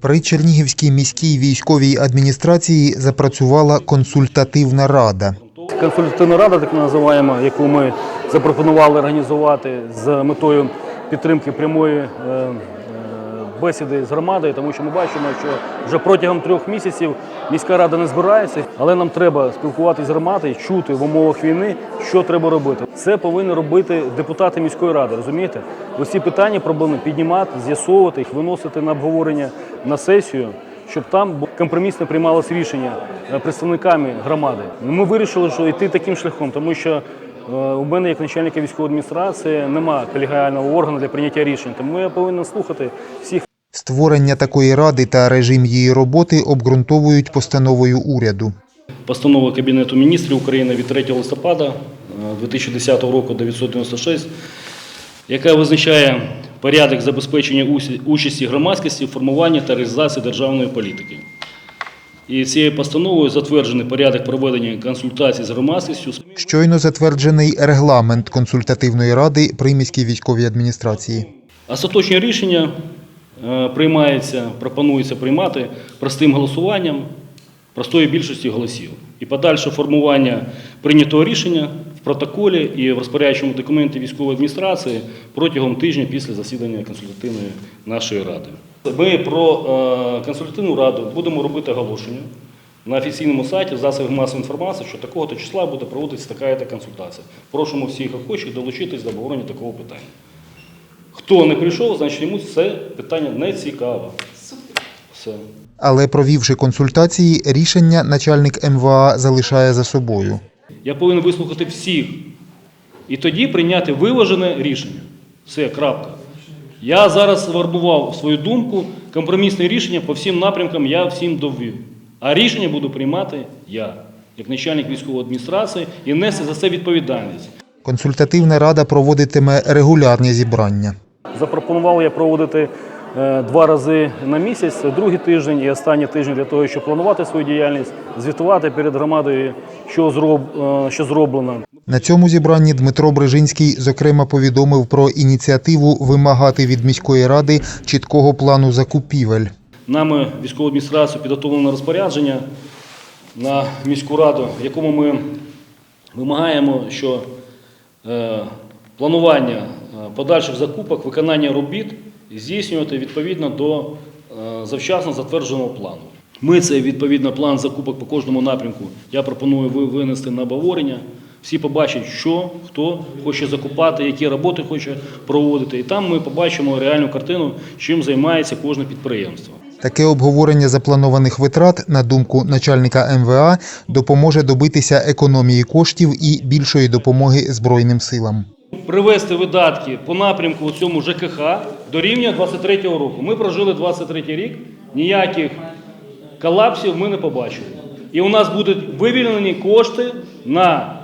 При Чернігівській міській військовій адміністрації запрацювала консультативна рада. Консультативна рада, так називаємо, яку ми запропонували організувати з метою підтримки прямої е, бесіди з громадою, тому що ми бачимо, що вже протягом трьох місяців міська рада не збирається, але нам треба спілкуватися з громадою, чути в умовах війни, що треба робити. Це повинні робити депутати міської ради. Розумієте? Ці питання проблеми піднімати, з'ясовувати їх, виносити на обговорення на сесію. Щоб там компромісне приймалось рішення е, представниками громади. Ми вирішили, що йти таким шляхом, тому що е, у мене, як начальника військової адміністрації, немає колегіального органу для прийняття рішень. Тому я повинен слухати всіх Створення такої ради та режим її роботи обґрунтовують постановою уряду. Постанова Кабінету міністрів України від 3 листопада е, 2010 року 996, яка визначає порядок забезпечення участі громадськості в формуванні та реалізації державної політики. І цією постановою затверджений порядок проведення консультацій з громадськістю Щойно затверджений регламент консультативної ради при міській військовій адміністрації. Остаточне рішення е, приймається, пропонується приймати простим голосуванням простої більшості голосів. І подальше формування прийнятого рішення в протоколі і в розпорядчому документі військової адміністрації протягом тижня після засідання консультативної нашої ради. Ми про е, консультативну раду будемо робити оголошення на офіційному сайті засобів масової інформації, що такого-то числа буде проводитися така-то консультація. Просимо всіх охочих долучитись до обговорення такого питання. Хто не прийшов, значить йому це питання не цікаво. Все. Але провівши консультації, рішення начальник МВА залишає за собою. Я повинен вислухати всіх. І тоді прийняти виважене рішення. Все, крапка. Я зараз сформував свою думку, компромісне рішення по всім напрямкам я всім довів. А рішення буду приймати я, як начальник військової адміністрації, і нести за це відповідальність. Консультативна рада проводитиме регулярні зібрання. Запропонував я проводити е, два рази на місяць, другий тиждень і останній тиждень для того, щоб планувати свою діяльність, звітувати перед громадою, що, зроб, е, що зроблено. На цьому зібранні Дмитро Брижинський зокрема повідомив про ініціативу вимагати від міської ради чіткого плану закупівель. Нами військовою адміністрацією підготовлено розпорядження на міську раду, в якому ми вимагаємо, що е, планування подальших закупок, виконання робіт здійснювати відповідно до е, завчасно затвердженого плану. Ми цей відповідно план закупок по кожному напрямку. Я пропоную винести на обговорення. Всі побачать, що хто хоче закупати, які роботи хоче проводити. І там ми побачимо реальну картину, чим займається кожне підприємство. Таке обговорення запланованих витрат, на думку начальника МВА, допоможе добитися економії коштів і більшої допомоги Збройним силам. Привести видатки по напрямку у цьому ЖКХ до рівня 23-го року. Ми прожили 23-й рік, ніяких колапсів ми не побачили. І у нас будуть вивільнені кошти на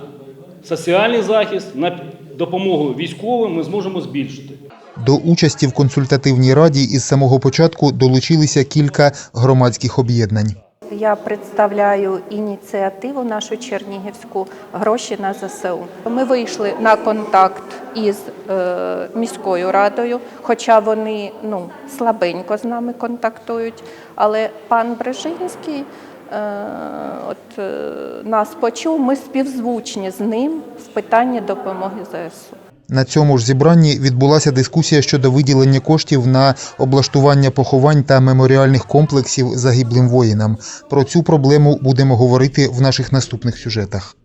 соціальний захист, на допомогу військовим ми зможемо збільшити. До участі в консультативній раді із самого початку долучилися кілька громадських об'єднань. Я представляю ініціативу нашу чернігівську гроші на ЗСУ. Ми вийшли на контакт із е, міською радою, хоча вони ну слабенько з нами контактують. Але пан Брежинський е, от, е, нас почув. Ми співзвучні з ним в питанні допомоги ЗСУ. На цьому ж зібранні відбулася дискусія щодо виділення коштів на облаштування поховань та меморіальних комплексів загиблим воїнам. Про цю проблему будемо говорити в наших наступних сюжетах.